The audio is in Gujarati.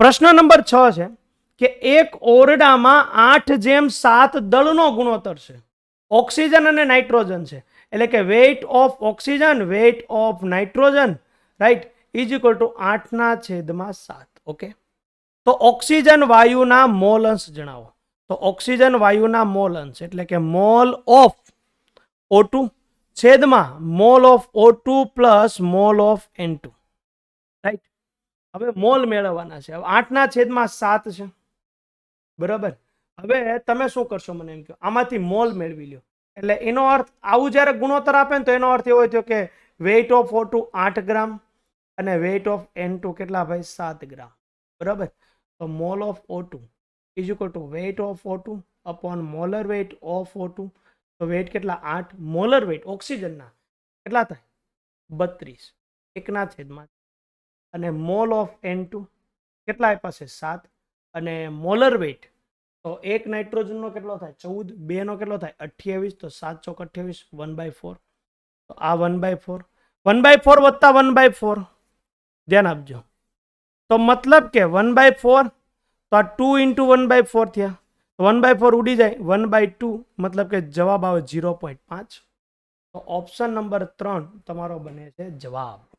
પ્રશ્ન નંબર છ છે કે એક ઓરડામાં આઠ જેમ સાત દળનો ગુણોત્તર છે. ઓક્સિજન અને નાઇટ્રોજન છે. એટલે કે weight of oxygen weight of nitrogen right is equal to આઠના છેદમાં સાત. ઓકે તો ઓક્સિજન વાયુના મોલ અંશ જણાવો. તો ઓક્સિજન વાયુના મોલ અંશ, એટલે કે મોલ ઓફ ઓ ટુ છેદમાં mole of O two plus mole of N two right હવે મોલ મેળવવાના છે. હવે આઠના છેદમાં સાત છે. બરાબર? હવે તમે શું કરશો મને એમ કહો. આમાંથી મોલ મેળવી લ્યો. એટલે એનો અર્થ, આવું જ્યારે ગુણોત્તર આપે ને તો એનો અર્થ એવો થયો કે વેઇટ ઓફ ઓ ટુ આઠ ગ્રામ અને વેઇટ ઓફ એન ટુ કેટલા ભાઈ? સાત ગ્રામ. બરાબર? તો mole of O two is equal to weight of O two upon molar weight of O two તો વેઇટ કેટલા? આઠ. મોલર વેઇટ ઓક્સિજનના. કેટલા થાય? બત્રીસ. એકના છેદમાં અને મોલ ઓફ એન ટુ કેટલા આપ્યા છે? સાત. અને મોલર વેઇટ, તો એક નાઇટ્રોજનનો કેટલો થાય? ચૌદ. બેનો કેટલો થાય? અઠ્યાવીસ. તો સાત ચોક અઠ્યાવીસ, વન બાય ફોર. તો આ one by four. One by four વત્તા વન બાય ફોર. ધ્યાન આપજો. તો મતલબ કે વન બાય ફોર, તો આ two into one by four થયા. વન બાય ફોર ઉડી જાય. વન બાય ટુ મતલબ કે જવાબ આવે ઝીરો પોઈન્ટ પાંચ. તો ઓપ્શન નંબર ત્રણ તમારો બને છે જવાબ.